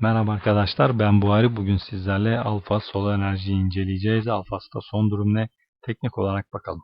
Merhaba arkadaşlar ben Buhari. Bugün sizlerle Alfa Solar Enerji'yi inceleyeceğiz. Alfas'ta son durum ne? Teknik olarak bakalım.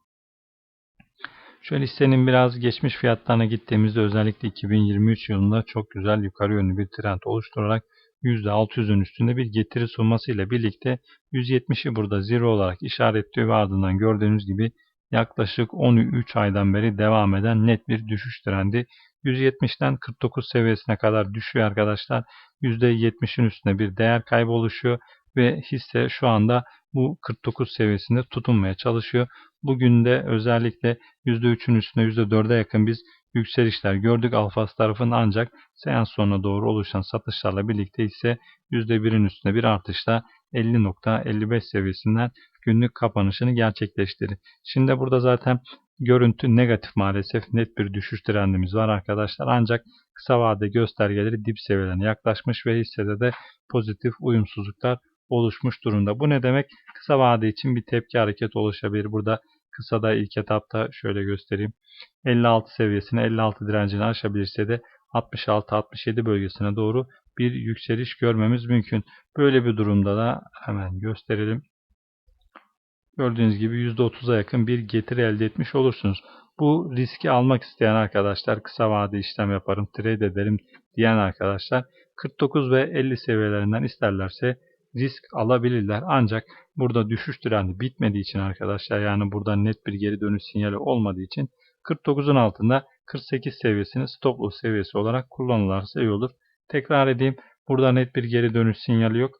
Şöyle hissenin biraz geçmiş fiyatlarına gittiğimizde özellikle 2023 yılında çok güzel yukarı yönlü bir trend oluşturarak %600'ün üstünde bir getiri sunmasıyla birlikte 170'i burada zero olarak işaretliyor ve ardından gördüğünüz gibi yaklaşık 13 aydan beri devam eden net bir düşüş trendi 170'ten 49 seviyesine kadar düşüyor arkadaşlar. %70'in üstünde bir değer kaybı oluşuyor ve hisse şu anda bu 49 seviyesinde tutunmaya çalışıyor. Bugün de özellikle %3'ün üstünde %4'e yakın biz yükselişler gördük Alfas tarafında ancak seans sonuna doğru oluşan satışlarla birlikte ise %1'in üstünde bir artışla 50.55 seviyesinden günlük kapanışını gerçekleştirdi. Şimdi burada zaten görüntü negatif maalesef net bir düşüş trendimiz var arkadaşlar. Ancak kısa vade göstergeleri dip seviyelerine yaklaşmış ve hissede de pozitif uyumsuzluklar oluşmuş durumda. Bu ne demek? Kısa vade için bir tepki hareket oluşabilir. Burada kısada ilk etapta şöyle göstereyim. 56 seviyesine 56 direncini aşabilirse de 66-67 bölgesine doğru bir yükseliş görmemiz mümkün. Böyle bir durumda da hemen gösterelim. Gördüğünüz gibi %30'a yakın bir getiri elde etmiş olursunuz. Bu riski almak isteyen arkadaşlar kısa vade işlem yaparım, trade ederim diyen arkadaşlar 49 ve 50 seviyelerinden isterlerse risk alabilirler. Ancak burada düşüş trendi bitmediği için arkadaşlar yani burada net bir geri dönüş sinyali olmadığı için 49'un altında 48 seviyesini stop loss seviyesi olarak kullanılırsa iyi olur. Tekrar edeyim. Burada net bir geri dönüş sinyali yok.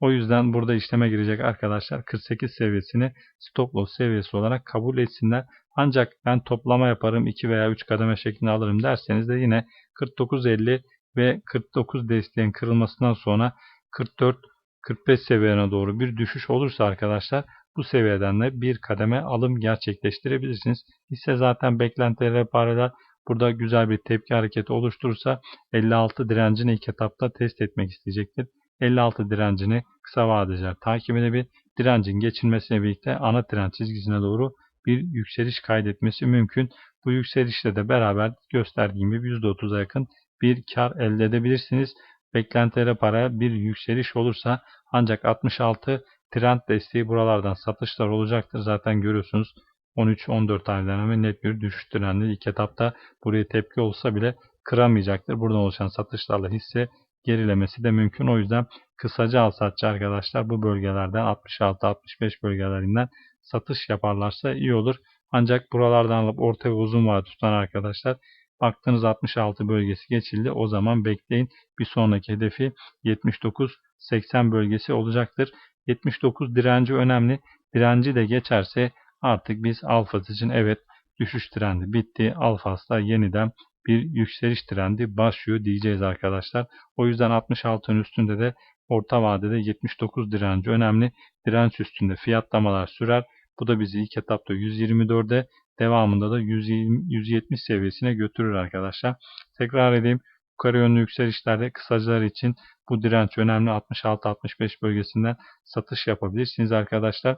O yüzden burada işleme girecek arkadaşlar 48 seviyesini stop loss seviyesi olarak kabul etsinler. Ancak ben toplama yaparım 2 veya 3 kademe şeklinde alırım derseniz de yine 49.50 ve 49 desteğin kırılmasından sonra 44 45 seviyene doğru bir düşüş olursa arkadaşlar bu seviyeden de bir kademe alım gerçekleştirebilirsiniz. Hisse zaten beklentilere paralel burada güzel bir tepki hareketi oluşturursa 56 direncini ilk etapta test etmek isteyecektir. 56 direncini kısa vadeciler takip edebilir. Direncin geçilmesine birlikte ana trend çizgisine doğru bir yükseliş kaydetmesi mümkün. Bu yükselişle de beraber gösterdiğim gibi %30'a yakın bir kar elde edebilirsiniz. Beklentilere para bir yükseliş olursa ancak 66 trend desteği buralardan satışlar olacaktır. Zaten görüyorsunuz 13-14 ay dönemi net bir düşüş trendi ilk etapta buraya tepki olsa bile kıramayacaktır. Buradan oluşan satışlarla hisse gerilemesi de mümkün. O yüzden kısaca al satçı arkadaşlar bu bölgelerden 66-65 bölgelerinden satış yaparlarsa iyi olur. Ancak buralardan alıp orta ve uzun vade tutan arkadaşlar baktığınız 66 bölgesi geçildi. O zaman bekleyin. Bir sonraki hedefi 79-80 bölgesi olacaktır. 79 direnci önemli. Direnci de geçerse artık biz Alfas için evet düşüş trendi bitti. Alfas'ta yeniden bir yükseliş trendi başlıyor diyeceğiz arkadaşlar. O yüzden 66'ın üstünde de orta vadede 79 direnci önemli. Direnç üstünde fiyatlamalar sürer. Bu da bizi ilk etapta 124'e devamında da 120, 170 seviyesine götürür arkadaşlar. Tekrar edeyim. Yukarı yönlü yükselişlerde kısacılar için bu direnç önemli. 66-65 bölgesinden satış yapabilirsiniz arkadaşlar.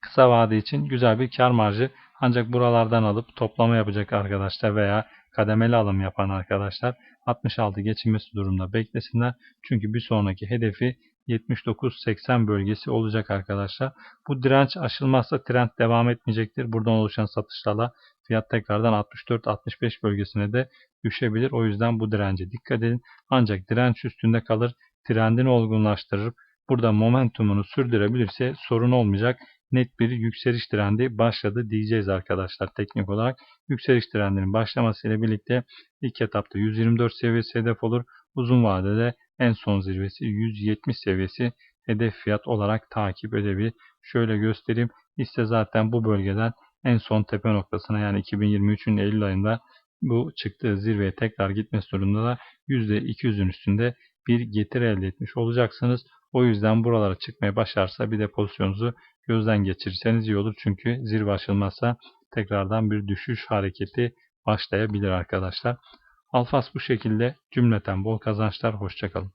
Kısa vade için güzel bir kar marjı ancak buralardan alıp toplama yapacak arkadaşlar veya kademeli alım yapan arkadaşlar 66 geçilmesi durumunda beklesinler. Çünkü bir sonraki hedefi 79-80 bölgesi olacak arkadaşlar. Bu direnç aşılmazsa trend devam etmeyecektir. Buradan oluşan satışlarla fiyat tekrardan 64-65 bölgesine de düşebilir. O yüzden bu dirence dikkat edin. Ancak direnç üstünde kalır. Trendini olgunlaştırır. Burada momentumunu sürdürebilirse sorun olmayacak net bir yükseliş trendi başladı diyeceğiz arkadaşlar teknik olarak. Yükseliş trendinin başlamasıyla birlikte ilk etapta 124 seviyesi hedef olur. Uzun vadede en son zirvesi 170 seviyesi hedef fiyat olarak takip edebilir. Şöyle göstereyim. Hisse zaten bu bölgeden en son tepe noktasına yani 2023'ün Eylül ayında bu çıktığı zirveye tekrar gitmesi durumunda da %200'ün üstünde bir getiri elde etmiş olacaksınız. O yüzden buralara çıkmaya başarsa bir de pozisyonunuzu gözden geçirirseniz iyi olur. Çünkü zirve aşılmazsa tekrardan bir düşüş hareketi başlayabilir arkadaşlar. Alfas bu şekilde cümleten bol kazançlar. Hoşçakalın.